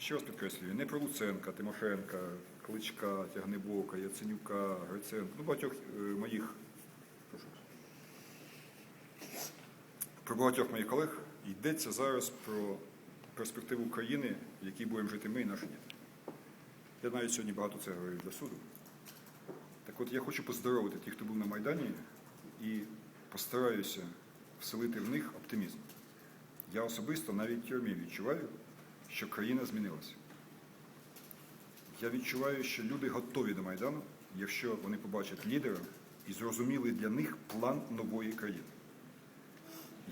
ще раз підкреслюю, не про Луценка, Тимошенка, Кличка, Тягнебока, Яценюка, Гриценка, ну багатьох е, моїх. прошу. Про багатьох моїх колег йдеться зараз про перспективу країни, в якій будемо жити ми і наші діти. Я навіть сьогодні багато це говорив для суду. Так от я хочу поздоровити тих, хто був на Майдані, і постараюся вселити в них оптимізм. Я особисто навіть в тюрмі відчуваю, що країна змінилася. Я відчуваю, що люди готові до Майдану, якщо вони побачать лідера і зрозуміли для них план нової країни.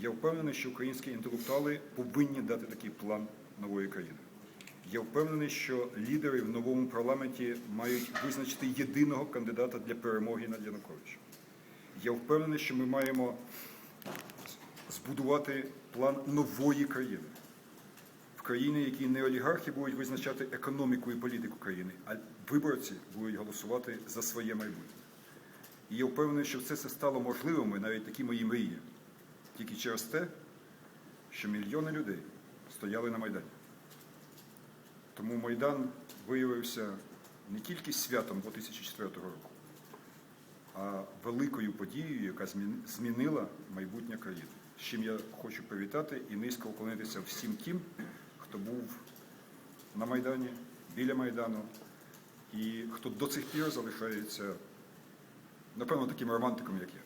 Я впевнений, що українські інтелектуали повинні дати такий план нової країни. Я впевнений, що лідери в новому парламенті мають визначити єдиного кандидата для перемоги над Януковичем. Я впевнений, що ми маємо збудувати план нової країни. В якій не олігархи будуть визначати економіку і політику країни, а виборці будуть голосувати за своє майбутнє. І я впевнений, що все це стало можливим, навіть такі мої мрії, тільки через те, що мільйони людей стояли на Майдані. Тому Майдан виявився не тільки святом 2004 року, а великою подією, яка змінила майбутнє країни. З чим я хочу привітати і низько уклонитися всім тим, хто був на Майдані, біля Майдану, і хто до цих пір залишається, напевно, таким романтиком, як я.